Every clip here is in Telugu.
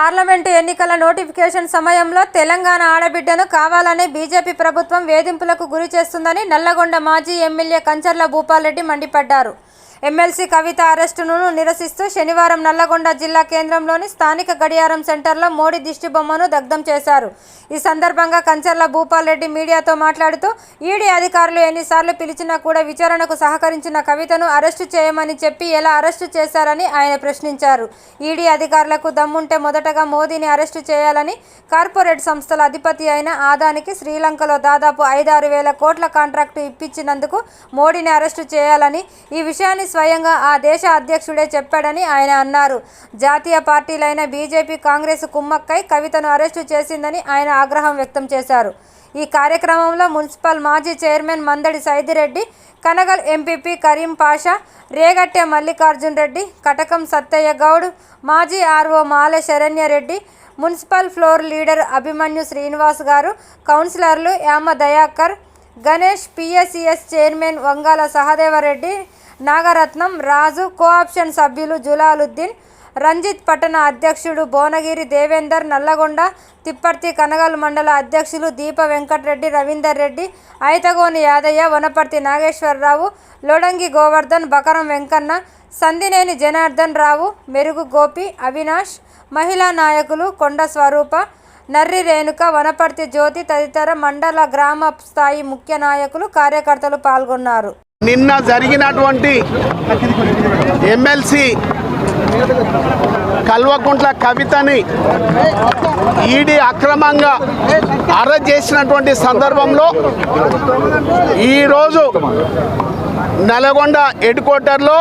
పార్లమెంటు ఎన్నికల నోటిఫికేషన్ సమయంలో తెలంగాణ ఆడబిడ్డను కావాలని బీజేపీ ప్రభుత్వం వేధింపులకు గురి చేస్తుందని నల్లగొండ మాజీ ఎమ్మెల్యే కంచర్ల భూపాల్రెడ్డి మండిపడ్డారు. ఎమ్మెల్సీ కవిత అరెస్టును నిరసిస్తూ శనివారం నల్లగొండ జిల్లా కేంద్రంలోని స్థానిక గడియారం సెంటర్లో మోడీ దిష్టిబొమ్మను దగ్ధం చేశారు. ఈ సందర్భంగా కంచర్ల భూపాల్ రెడ్డి మీడియాతో మాట్లాడుతూ ఈడీ అధికారులు ఎన్నిసార్లు పిలిచినా కూడా విచారణకు సహకరించిన కవితను అరెస్టు చేయమని చెప్పి ఎలా అరెస్టు చేశారని ఆయన ప్రశ్నించారు. ఈడీ అధికారులకు దమ్ముంటే మొదటగా మోదీని అరెస్టు చేయాలని కార్పొరేట్ సంస్థల అధిపతి అయిన ఆదానికి శ్రీలంకలో దాదాపు ఐదారు వేల కోట్ల కాంట్రాక్టు ఇప్పించినందుకు మోడీని అరెస్టు చేయాలని ఈ విషయాన్ని స్వయంగా ఆ దేశ అధ్యక్షుడే చెప్పాడని ఆయన అన్నారు. జాతీయ పార్టీలైన బీజేపీ కాంగ్రెస్ కుమ్మక్కై కవితను అరెస్టు చేసిందని ఆయన ఆగ్రహం వ్యక్తం చేశారు. ఈ కార్యక్రమంలో మున్సిపల్ మాజీ చైర్మన్ మందడి సైదిరెడ్డి కనగల్ ఎంపీపీ కరీం పాషా రేగట్టె మల్లికార్జున్ రెడ్డి కటకం సత్తయ్య గౌడ్ మాజీ RO Mala Saranyareddy municipal floor leader Abhimanyu Srinivas గారు కౌన్సిలర్లు Yama Dayakar Ganesh PSCS chairman Vangala Sahadevareddy Nagaratnam Raju cooption సభ్యులు జులాలుద్దీన్ రంజిత్ పట్టణ అధ్యక్షుడు భువనగిరి దేవేందర్ నల్లగొండ తిప్పర్తి కనగల్ మండల అధ్యక్షులు దీప వెంకటరెడ్డి రవీందర్ రెడ్డి ఐతగోని యాదయ్య వనపర్తి నాగేశ్వరరావు లోడంగి గోవర్ధన్ బకరం వెంకన్న సందినేని జనార్దన్ రావు మెరుగు గోపి అవినాష్ మహిళా నాయకులు కొండ స్వరూప నర్రి రేణుక వనపర్తి జ్యోతి తదితర మండల గ్రామ స్థాయి ముఖ్య నాయకులు కార్యకర్తలు పాల్గొన్నారు. నిన్న జరిగినటువంటి ఎమ్మెల్సీ కల్వకుంట్ల కవితని ఈడీ అక్రమంగా అరెస్ట్ చేసినటువంటి సందర్భంలో ఈరోజు నల్గొండ హెడ్ క్వార్టర్లో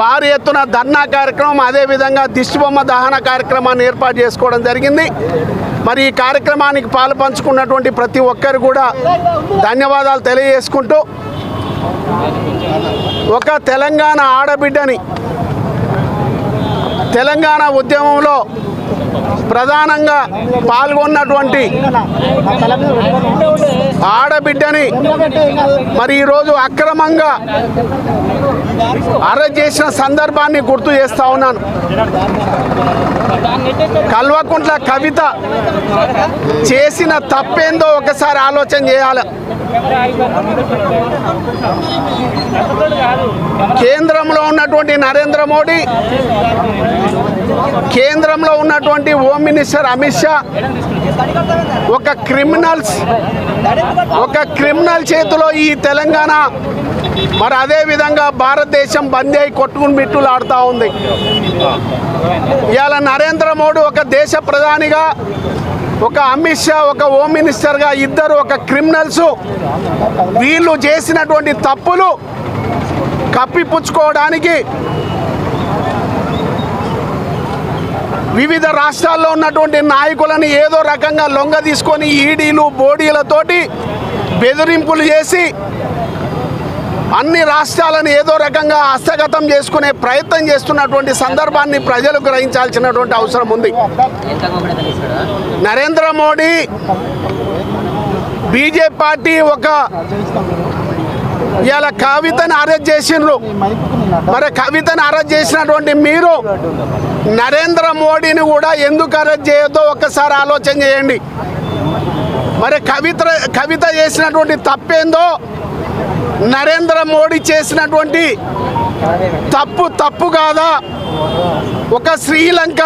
భారీ ఎత్తున ధర్నా కార్యక్రమం అదేవిధంగా దిష్టిబొమ్మ దహన కార్యక్రమాన్ని ఏర్పాటు చేసుకోవడం జరిగింది. మరి ఈ కార్యక్రమానికి పాలు పంచుకున్నటువంటి ప్రతి ఒక్కరు కూడా ధన్యవాదాలు తెలియజేసుకుంటూ ఒక తెలంగాణ ఆడబిడ్డని తెలంగాణ ఉద్యమంలో ప్రధానంగా పాల్గొన్నటువంటి ఆడబిడ్డని మరి ఈరోజు అక్రమంగా అరెస్ట్ చేసిన సందర్భాన్ని గుర్తు చేస్తా ఉన్నాను. కల్వకుంట్ల కవిత చేసిన తప్పేందో ఒకసారి ఆలోచన చేయాలి. కేంద్రంలో ఉన్నటువంటి నరేంద్ర మోడీ కేంద్రంలో ఉన్నటువంటి హోమ్ మినిస్టర్ అమిత్ షా ఒక క్రిమినల్స్ ఒక క్రిమినల్ చేతిలో ఈ తెలంగాణ మరి అదే విధంగా భారతదేశం బందీ అయి కొట్టుకుని మిట్టులు ఆడుతూ ఉంది. ఇవాళ నరేంద్ర మోడీ ఒక దేశ ప్రధానిగా ఒక అమిత్ షా ఒక హోమ్ మినిస్టర్గా ఇద్దరు ఒక క్రిమినల్స్ వీళ్ళు చేసినటువంటి తప్పులు కప్పిపుచ్చుకోవడానికి వివిధ రాష్ట్రాల్లో ఉన్నటువంటి నాయకులను ఏదో రకంగా లొంగ తీసుకొని ఈడీలు బోడీలతోటి బెదిరింపులు చేసి అన్ని రాష్ట్రాలను ఏదో రకంగా హస్తగతం చేసుకునే ప్రయత్నం చేస్తున్నటువంటి సందర్భాన్ని ప్రజలు గ్రహించాల్సినటువంటి అవసరం ఉంది. నరేంద్ర మోడీ బీజేపీ పార్టీ ఒక ఇలా కవితను అరెస్ట్ చేసిండ్రు. మరి కవితను అరెస్ట్ చేసినటువంటి మీరు నరేంద్ర మోడీని కూడా ఎందుకు అరెస్ట్ చేయొద్దో ఒక్కసారి ఆలోచన చేయండి. మరి కవిత కవిత చేసినటువంటి తప్పేందో నరేంద్ర మోడీ చేసినటువంటి తప్పు తప్పు కాదా? ఒక శ్రీలంక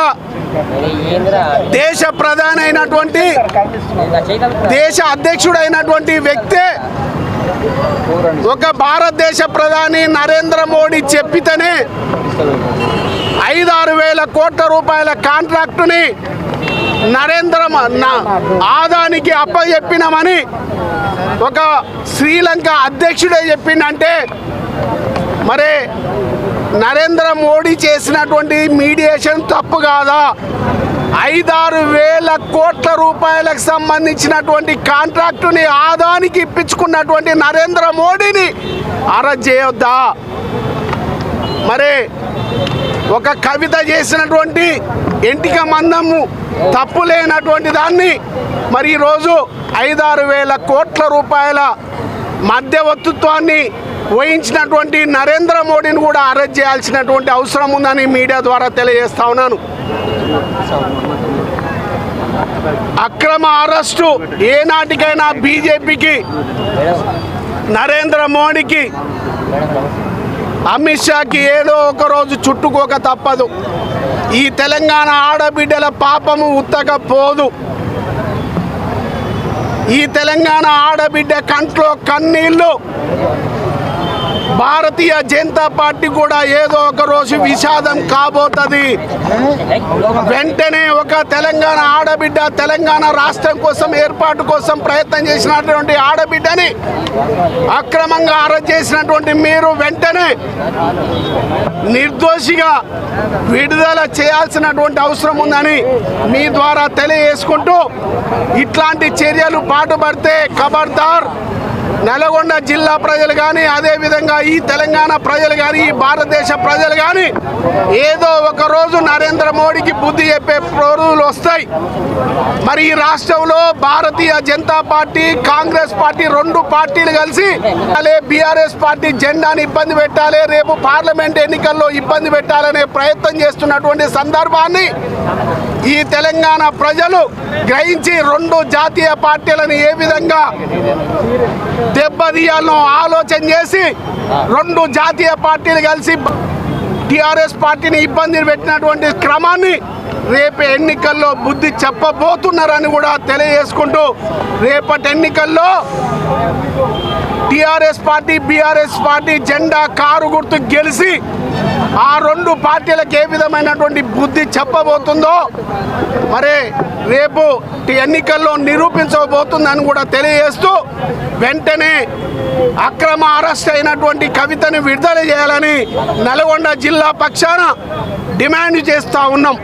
దేశ ప్రధాని అయినటువంటి దేశ అధ్యక్షుడైనటువంటి వ్యక్తే ఒక భారతదేశ ప్రధాని నరేంద్ర మోడీ చెప్పితేనే ఐదారు వేల కోట్ల రూపాయల కాంట్రాక్టుని నరేంద్ర మ- ఆదానికి అప్పచెప్పినామని ఒక శ్రీలంక అధ్యక్షుడే చెప్పిండంటే మరి నరేంద్ర మోడీ చేసినటువంటి మీడియేషన్ తప్పు కాదా? ఐదారు వేల కోట్ల రూపాయలకు సంబంధించినటువంటి కాంట్రాక్టుని ఆదానికి ఇప్పించుకున్నటువంటి నరేంద్ర మోడీని అరెస్ట్ చేయొద్దా? మరి ఒక కవిత చేసినటువంటి ఎంటిక మందము తప్పు లేనటువంటి దాన్ని మరి ఈరోజు ఐదారు వేల కోట్ల రూపాయల మధ్యవర్తిత్వాన్ని వహించినటువంటి నరేంద్ర మోడీని కూడా అరెస్ట్ చేయాల్సినటువంటి అవసరం ఉందని మీడియా ద్వారా తెలియజేస్తా ఉన్నాను. అక్రమ అరెస్టు ఏనాటికైనా బీజేపీకి నరేంద్ర మోడీకి అమిత్ షాకి ఏదో ఒక రోజు చుట్టుకోక తప్పదు. ఈ తెలంగాణ ఆడబిడ్డల పాపము ఉత్తకపోదు. ఈ తెలంగాణ ఆడబిడ్డ కంట్లో కన్నీళ్ళు. భారతీయ జనతా పార్టీ కూడా ఏదో ఒక రోజు విషాదం కాబోతుంది. వెంటనే ఒక తెలంగాణ ఆడబిడ్డ తెలంగాణ రాష్ట్రం కోసం ఏర్పాటు కోసం ప్రయత్నం చేసినటువంటి ఆడబిడ్డని అక్రమంగా అరెస్ట్ చేసినటువంటి మీరు వెంటనే నిర్దోషిగా విడుదల చేయాల్సినటువంటి అవసరం ఉందని మీ ద్వారా తెలియజేసుకుంటూ ఇట్లాంటి చర్యలు పాటుపడితే ఖబర్దార్. నల్గొండ జిల్లా ప్రజలు కానీ అదేవిధంగా ఈ తెలంగాణ ప్రజలు కానీ ఈ భారతదేశ ప్రజలు కానీ ఏదో ఒక రోజు నరేంద్ర మోడీకి బుద్ధి చెప్పే రోజులు వస్తాయి. మరి ఈ రాష్ట్రంలో Bharatiya Janata party Congress party రెండు పార్టీలు కలిసి అలాగే బీఆర్ఎస్ పార్టీ జెండాని ఇబ్బంది పెట్టాలి. రేపు పార్లమెంట్ ఎన్నికల్లో ఇబ్బంది పెట్టాలనే ప్రయత్నం చేస్తున్నటువంటి సందర్భాన్ని ఈ తెలంగాణ ప్రజలు గ్రహించి రెండు జాతీయ పార్టీలను ఏ విధంగా దెబ్బతీయాలను ఆలోచన చేసి రెండు జాతీయ పార్టీలు కలిసి టిఆర్ఎస్ పార్టీని ఇబ్బంది పెట్టినటువంటి క్రమాన్ని రేపు ఎన్నికల్లో బుద్ధి చెప్పబోతున్నారని కూడా తెలియజేసుకుంటూ రేపటి ఎన్నికల్లో టిఆర్ఎస్ పార్టీ బీఆర్ఎస్ పార్టీ జెండా కారు గుర్తు గెలిచి ఆ రెండు పార్టీలకు ఏ విధమైనటువంటి బుద్ధి చెప్పబోతుందో మరి రేపు ఎన్నికల్లో నిరూపించబోతుందని కూడా తెలియజేస్తూ వెంటనే అక్రమ అరెస్ట్ అయినటువంటి కవితను విడుదల చేయాలని నల్గొండ జిల్లా పక్షాన డిమాండ్ చేస్తూ ఉన్నాం.